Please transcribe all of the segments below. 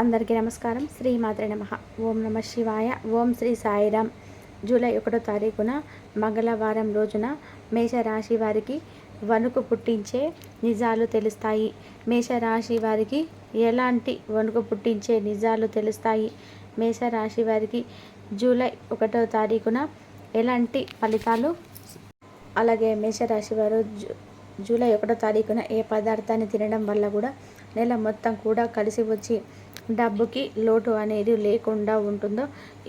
అందరికీ నమస్కారం. శ్రీ మాత్ర నమ. ఓం నమ శివాయ. ఓం శ్రీ సాయిరామ్ జూలై ఒకటో తారీఖున మంగళవారం రోజున మేషరాశి వారికి వణుకు పుట్టించే నిజాలు తెలుస్తాయి. మేషరాశి వారికి ఎలాంటి వణుకు పుట్టించే నిజాలు తెలుస్తాయి? మేషరాశి వారికి జూలై ఒకటో తారీఖున ఎలాంటి ఫలితాలు? అలాగే మేషరాశి వారు జూ జూలై ఒకటో తారీఖున ఏ పదార్థాన్ని తినడం వల్ల కూడా నెల మొత్తం కూడా కలిసి వచ్చి డబ్బుకి లోటు అనేది లేకుండా ఉంటుందో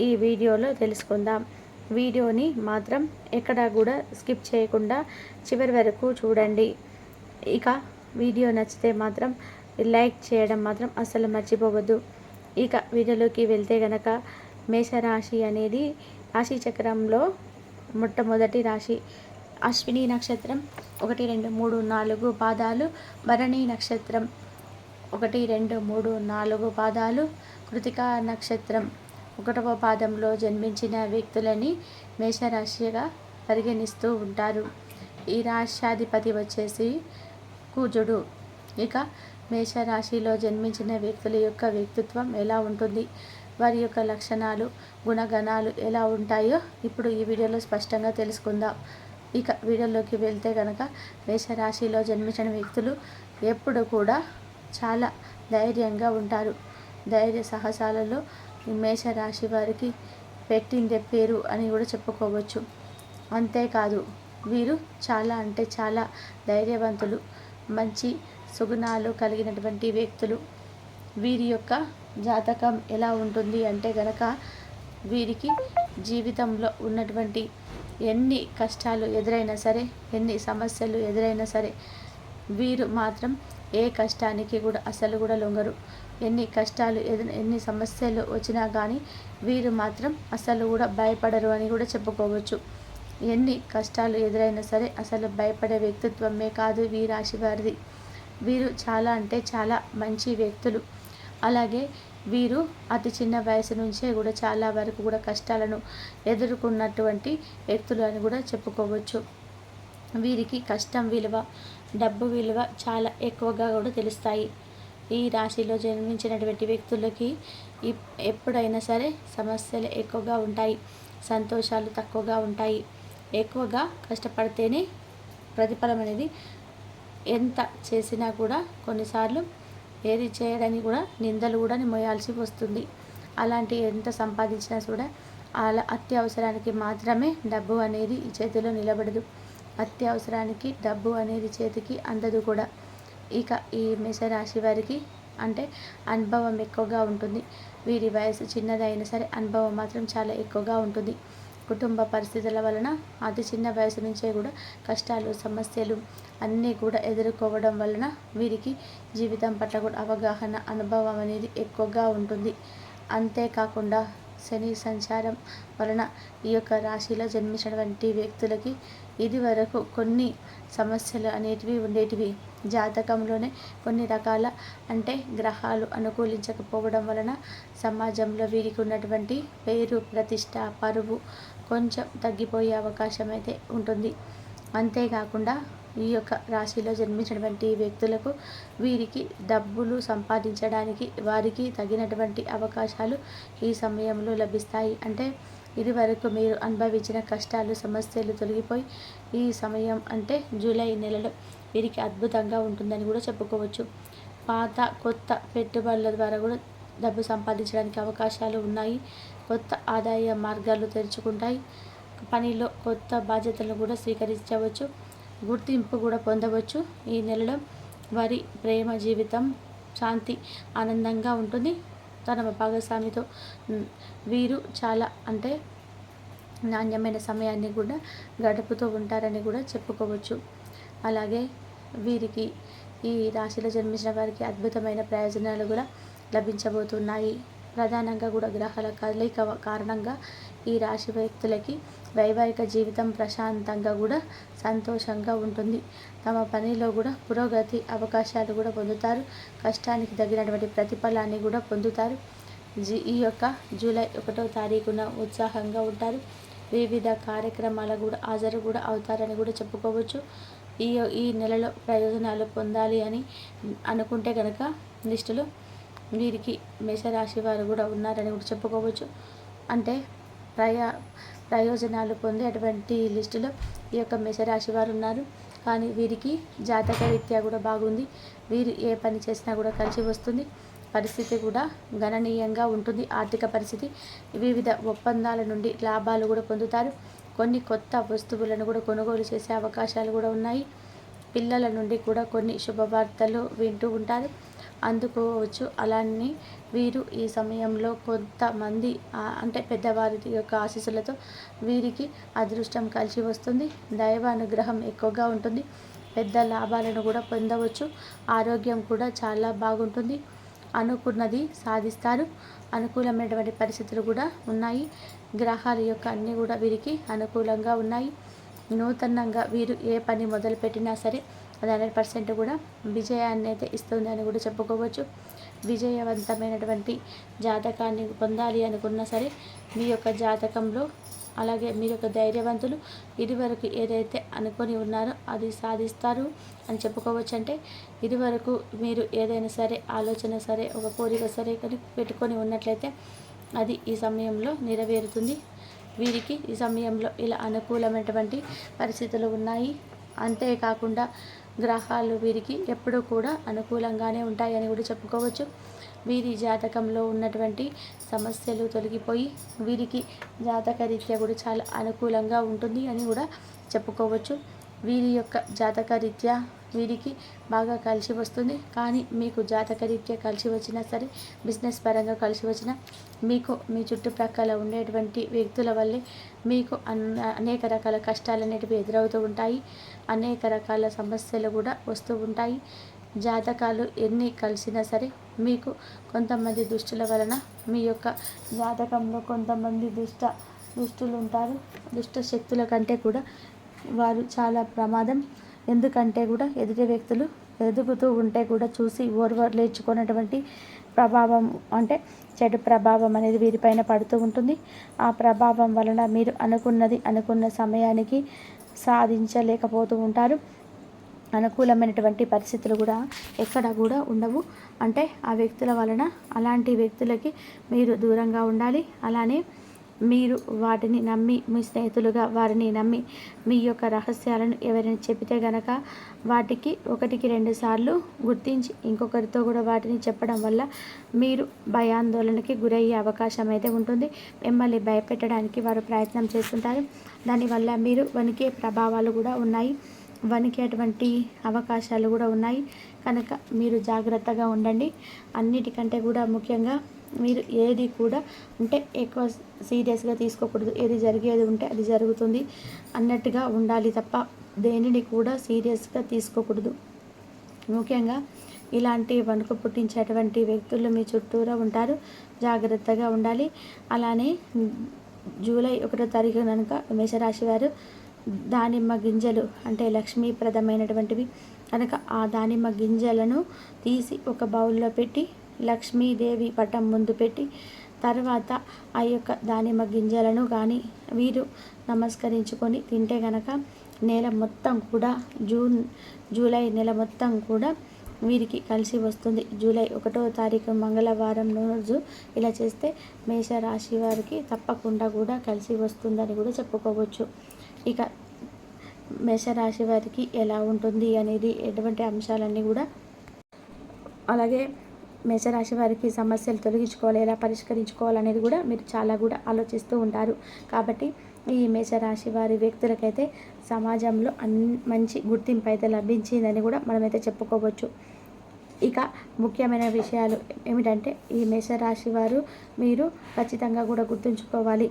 ఈ వీడియోలో తెలుసుకుందాం. వీడియోని మాత్రం ఎక్కడా కూడా స్కిప్ చేయకుండా చివరి వరకు చూడండి. ఇక వీడియో నచ్చితే మాత్రం లైక్ చేయడం మాత్రం అస్సలు మర్చిపోవద్దు. ఇక వీడియోలోకి వెళ్తే గనక మేషరాశి అనేది రాశి చక్రంలో మొట్టమొదటి రాశి. అశ్విని నక్షత్రం ఒకటి రెండు మూడు నాలుగు పాదాలు. భరణి నక్షత్రం ఒకటి రెండు మూడు నాలుగు పాదాలు కృతికా నక్షత్రం. ఒకటవ పాదంలో జన్మించిన వ్యక్తులని మేషరాశిగా పరిగణిస్తూ ఉంటారు. ఈ రాష్ట్రాధిపతి వచ్చేసి కూజుడు. ఇక మేషరాశిలో జన్మించిన వ్యక్తుల యొక్క వ్యక్తిత్వం ఎలా ఉంటుంది? వారి యొక్క లక్షణాలు గుణగణాలు ఎలా ఉంటాయో ఇప్పుడు ఈ వీడియోలో స్పష్టంగా తెలుసుకుందాం. ఇక వీడియోలోకి వెళ్తే కనుక మేషరాశిలో జన్మించిన వ్యక్తులు ఎప్పుడు కూడా చాలా ధైర్యంగా ఉంటారు. ధైర్య సాహసాలలో మేషరాశి వారికి పెట్టిందే పేరు అని కూడా చెప్పుకోవచ్చు. అంతేకాదు వీరు చాలా అంటే చాలా ధైర్యవంతులు మంచి సుగుణాలు కలిగినటువంటి వ్యక్తులు. వీరి యొక్క జాతకం ఎలా ఉంటుంది అంటే గనక వీరికి జీవితంలో ఉన్నటువంటి ఎన్ని కష్టాలు ఎదురైనా సరే ఎన్ని సమస్యలు ఎదురైనా సరే వీరు మాత్రం ఏ కష్టానికి కూడా అసలు కూడా లొంగరు. ఎన్ని కష్టాలు ఎదు ఎన్ని సమస్యలు వచ్చినా కానీ వీరు మాత్రం అసలు కూడా భయపడరు అని కూడా చెప్పుకోవచ్చు. ఎన్ని కష్టాలు ఎదురైనా సరే అసలు భయపడే వ్యక్తిత్వమే కాదు ఈ రాశి వారిది. వీరు చాలా అంటే చాలా మంచి వ్యక్తులు. అలాగే వీరు అతి చిన్న వయసు నుంచే కూడా చాలా వరకు కూడా కష్టాలను ఎదుర్కొన్నటువంటి వ్యక్తులు అని కూడా చెప్పుకోవచ్చు. వీరికి కష్టం విలువ డబ్బు విలువ చాలా ఎక్కువగా కూడా తెలుస్తాయి. ఈ రాశిలో జన్మించినటువంటి వ్యక్తులకి ఎప్పుడైనా సరే సమస్యలు ఎక్కువగా ఉంటాయి. సంతోషాలు తక్కువగా ఉంటాయి. ఎక్కువగా కష్టపడితేనే ప్రతిఫలం అనేది ఎంత చేసినా కూడా కొన్నిసార్లు ఏది చేయడానికి కూడా నిందలు కూడా మోయాల్సి వస్తుంది. అలాంటి ఎంత సంపాదించినా కూడా అలా అత్యవసరానికి మాత్రమే డబ్బు అనేది ఈ చేతిలో నిలబడదు. అత్యవసరానికి డబ్బు అనేది చేతికి అందదు కూడా. ఇక ఈ మేషరాశి వారికి అంటే అనుభవం ఎక్కువగా ఉంటుంది. వీరి వయసు చిన్నదైనా సరే అనుభవం మాత్రం చాలా ఎక్కువగా ఉంటుంది. కుటుంబ పరిస్థితుల వలన అతి చిన్న వయసు నుంచే కూడా కష్టాలు సమస్యలు అన్నీ కూడా ఎదుర్కోవడం వలన వీరికి జీవితం పట్ల కూడా అవగాహన అనుభవం అనేది ఎక్కువగా ఉంటుంది. అంతేకాకుండా శని సంచారం వలన ఈ యొక్క రాశిలో జన్మించినటువంటి వ్యక్తులకి ఇదివరకు కొన్ని సమస్యలు అనేటివి ఉండేటివి. జాతకంలోనే కొన్ని రకాల అంటే గ్రహాలు అనుకూలించకపోవడం వలన సమాజంలో వీరికి ఉన్నటువంటి పేరు ప్రతిష్ట పరువు కొంచెం తగ్గిపోయే అవకాశం అయితే ఉంటుంది. అంతేకాకుండా ఈ యొక్క రాశిలో జన్మించినటువంటి వ్యక్తులకు వీరికి డబ్బులు సంపాదించడానికి వారికి తగినటువంటి అవకాశాలు ఈ సమయంలో లభిస్తాయి. అంటే ఇదివరకు మీరు అనుభవించిన కష్టాలు సమస్యలు తొలగిపోయి ఈ సమయం అంటే జూలై నెలలో వీరికి అద్భుతంగా ఉంటుందని కూడా చెప్పుకోవచ్చు. పాత కొత్త పెట్టుబడుల ద్వారా కూడా డబ్బు సంపాదించడానికి అవకాశాలు ఉన్నాయి. కొత్త ఆదాయ మార్గాలు తెరుచుకుంటాయి. పనిలో కొత్త బాధ్యతలను కూడా స్వీకరించవచ్చు. గుర్తింపు కూడా పొందవచ్చు. ఈ నెలలో వారి ప్రేమ జీవితం శాంతి ఆనందంగా ఉంటుంది. తన భాగస్వామితో. వీరు చాలా అంటే నాణ్యమైన సమయాన్ని కూడా గడుపుతూ ఉంటారని కూడా చెప్పుకోవచ్చు. అలాగే వీరికి ఈ రాశిలో జన్మించిన వారికి అద్భుతమైన ప్రయోజనాలు కూడా లభించబోతున్నాయి. ప్రధానంగా కూడా గ్రహాల కదలిక కారణంగా ఈ రాశి వ్యక్తులకి వైవాహిక జీవితం ప్రశాంతంగా కూడా సంతోషంగా ఉంటుంది. తమ పనిలో కూడా పురోగతి అవకాశాలు కూడా పొందుతారు. కష్టానికి తగినటువంటి ప్రతిఫలాన్ని కూడా పొందుతారు. జీ ఈ యొక్క జూలై ఒకటో తారీఖున ఉత్సాహంగా ఉంటారు. వివిధ కార్యక్రమాల కూడా హాజరు కూడా అవుతారని కూడా చెప్పుకోవచ్చు. ఈ ఈ నెలలో ప్రయోజనాలు పొందాలి అని అనుకుంటే కనుక లిస్టులో వీరికి మేషరాశి వారు కూడా ఉన్నారని కూడా చెప్పుకోవచ్చు. అంటే ప్రయా ప్రయోజనాలు పొందేటువంటి లిస్టులో ఈ యొక్క మేషరాశి వారు ఉన్నారు. కానీ వీరికి జాతక రీత్యా కూడా బాగుంది. వీరు ఏ పని చేసినా కూడా కలిసి వస్తుంది. పరిస్థితి కూడా గణనీయంగా ఉంటుంది. ఆర్థిక పరిస్థితి వివిధ ఒప్పందాల నుండి లాభాలు కూడా పొందుతారు. కొన్ని కొత్త వస్తువులను కూడా కొనుగోలు చేసే అవకాశాలు కూడా ఉన్నాయి. పిల్లల నుండి కూడా కొన్ని శుభవార్తలు వింటూ ఉంటారు. అందుకోవచ్చు. అలానే వీరు ఈ సమయంలో కొంతమంది అంటే పెద్దవారి యొక్క ఆశీస్సులతో వీరికి అదృష్టం కలిసి వస్తుంది. దైవ అనుగ్రహం ఎక్కువగా ఉంటుంది. పెద్ద లాభాలను కూడా పొందవచ్చు. ఆరోగ్యం కూడా చాలా బాగుంటుంది. అనుకున్నది సాధిస్తారు. అనుకూలమైనటువంటి పరిస్థితులు కూడా ఉన్నాయి. గ్రహాల యొక్క అన్నీ కూడా వీరికి అనుకూలంగా ఉన్నాయి. నూతనంగా వీరు ఏ పని మొదలుపెట్టినా సరే అది హండ్రెడ్ పర్సెంట్ కూడా విజయాన్ని అయితే ఇస్తుంది అని కూడా చెప్పుకోవచ్చు. విజయవంతమైనటువంటి జాతకాన్ని పొందాలి అనుకున్నా సరే మీ యొక్క జాతకంలో అలాగే మీరు ఒక ధైర్యవంతులు ఇదివరకు ఏదైతే అనుకొని ఉన్నారో అది సాధిస్తారు అని చెప్పుకోవచ్చు. అంటే ఇదివరకు మీరు ఏదైనా సరే ఆలోచన సరే ఒక కోరిక సరే కానీ పెట్టుకొని ఉన్నట్లయితే అది ఈ సమయంలో నెరవేరుతుంది. వీరికి ఈ సమయంలో ఇలా అనుకూలమైనటువంటి పరిస్థితులు ఉన్నాయి. అంతేకాకుండా గ్రహాలు వీరికి ఎప్పుడూ కూడా అనుకూలంగానే ఉంటాయని కూడా చెప్పుకోవచ్చు. వీరి జాతకంలో ఉన్నటువంటి సమస్యలు తొలగిపోయి వీరికి జాతక రీత్యా కూడా చాలా అనుకూలంగా ఉంటుంది అని కూడా చెప్పుకోవచ్చు. వీరి యొక్క జాతక రీత్యా వీరికి బాగా కలిసి వస్తుంది. కానీ మీకు జాతక రీత్యా కలిసి వచ్చినా సరే బిజినెస్ పరంగా కలిసి వచ్చినా మీకు మీ చుట్టుప్రక్కల ఉండేటువంటి వ్యక్తుల వల్లే మీకు అనేక రకాల కష్టాలు అనేటివి ఎదురవుతూ ఉంటాయి. అనేక రకాల సమస్యలు కూడా వస్తూ ఉంటాయి. జాతకాలు ఎన్ని కలిసినా సరే మీకు కొంతమంది దుష్టుల వలన మీ యొక్క జాతకంలో కొంతమంది దుష్ట దుష్టులు ఉంటారు. దుష్ట శక్తుల కంటే కూడా వారు చాలా ప్రమాదం. ఎందుకంటే కూడా ఎదుటి వ్యక్తులు ఎదుగుతూ ఉంటే కూడా చూసి లేచుకున్నటువంటి ప్రభావం అంటే చెడు ప్రభావం అనేది వీరిపైన పడుతూ ఉంటుంది. ఆ ప్రభావం వలన మీరు అనుకున్నది అనుకున్న సమయానికి సాధించలేకపోతూ ఉంటారు. అనుకూలమైనటువంటి పరిస్థితులు కూడా ఎక్కడ కూడా ఉండవు. అంటే ఆ వ్యక్తుల వలన అలాంటి వ్యక్తులకి మీరు దూరంగా ఉండాలి. అలానే మీరు వాటిని నమ్మి మీ స్నేహితులుగా వారిని నమ్మి మీ యొక్క రహస్యాలను ఎవరైనా చెబితే గనక వాటికి ఒకటికి రెండు సార్లు గుర్తించి ఇంకొకరితో కూడా వాటిని చెప్పడం వల్ల మీరు భయాందోళనకి గురయ్యే అవకాశం అయితే ఉంటుంది. మిమ్మల్ని భయపెట్టడానికి వారు ప్రయత్నం చేస్తుంటారు. దానివల్ల మీరు వణికే ప్రభావాలు కూడా ఉన్నాయి. వణికేటువంటి అవకాశాలు కూడా ఉన్నాయి. కనుక మీరు జాగ్రత్తగా ఉండండి. అన్నిటికంటే కూడా ముఖ్యంగా మీరు ఏది కూడా అంటే ఎక్కువ సీరియస్గా తీసుకోకూడదు. ఏది జరిగేది ఉంటే అది జరుగుతుంది. అన్నట్టుగా ఉండాలి తప్ప దేనిని కూడా సీరియస్గా తీసుకోకూడదు. ముఖ్యంగా ఇలాంటి వణుకు పుట్టించేటువంటి వ్యక్తులు మీ చుట్టూరా ఉంటారు. జాగ్రత్తగా ఉండాలి. అలానే జూలై ఒకటో తారీఖు కనుక మేషరాశి వారు దానిమ్మ గింజలు అంటే లక్ష్మీప్రదమైనటువంటివి. కనుక ఆ దానిమ్మ గింజలను తీసి ఒక బౌల్లో పెట్టి లక్ష్మీదేవి పటం ముందు పెట్టి తర్వాత ఆ యొక్క దానిమ్మ గింజలను కానీ వీరు నమస్కరించుకొని తింటే కనుక నెల మొత్తం కూడా జూన్ జూలై నెల మొత్తం కూడా వీరికి కలిసి వస్తుంది. జూలై ఒకటో తారీఖు మంగళవారం రోజు ఇలా చేస్తే మేషరాశి వారికి తప్పకుండా కూడా కలిసి వస్తుందని కూడా చెప్పుకోవచ్చు. ఇక మేషరాశి వారికి ఎలా ఉంటుంది అనేది ఎటువంటి అంశాలన్నీ కూడా అలాగే మేషరాశి వారికి సమస్యలు తొలగించుకోవాలి ఎలా పరిష్కరించుకోవాలనేది కూడా మీరు చాలా కూడా ఆలోచిస్తూ ఉంటారు. కాబట్టి ఈ మేషరాశి వారి వ్యక్తులకైతే సమాజంలో అన్ మంచి గుర్తింపు అయితే లభించిందని కూడా మనమైతే చెప్పుకోవచ్చు. ఇక ముఖ్యమైన విషయాలు ఏమిటంటే ఈ మేషరాశి వారు మీరు ఖచ్చితంగా కూడా గుర్తుంచుకోవాలి.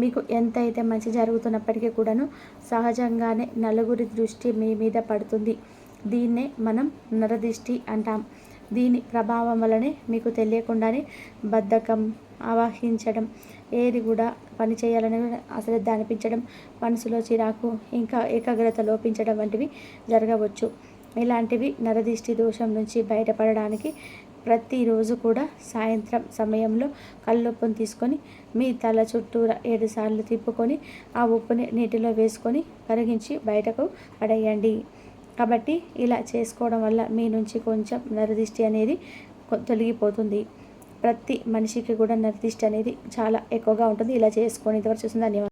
మీకు ఎంత అయితే మంచి జరుగుతున్నప్పటికీ కూడాను సహజంగానే నలుగురి దృష్టి మీ మీద పడుతుంది. దీన్నే మనం నరదిష్టి అంటాం. దీని ప్రభావం వల్లనే మీకు తెలియకుండానే బద్ధకం ఆవాహించడం ఏది కూడా పని చేయాలని అశ్రద్ధ అనిపించడం మనసులో చిరాకు ఇంకా ఏకాగ్రత లోపించడం వంటివి జరగవచ్చు. ఇలాంటివి నరదిష్టి దోషం నుంచి బయటపడడానికి ప్రతిరోజు కూడా సాయంత్రం సమయంలో కళ్ళొప్పును తీసుకొని మీ తల చుట్టూరా ఏడు సార్లు తిప్పుకొని ఆ ఉప్పుని నీటిలో వేసుకొని కరిగించి బయటకు పడేయండి. కాబట్టి ఇలా చేసుకోవడం వల్ల మీ నుంచి కొంచెం నరదిష్టి అనేది తొలగిపోతుంది. ప్రతి మనిషికి కూడా నిర్దిష్ట అనేది చాలా ఎక్కువగా ఉంటుంది. ఇలా చేసుకొని ఇంతవరకు చూసిన ధన్యవాదాలు.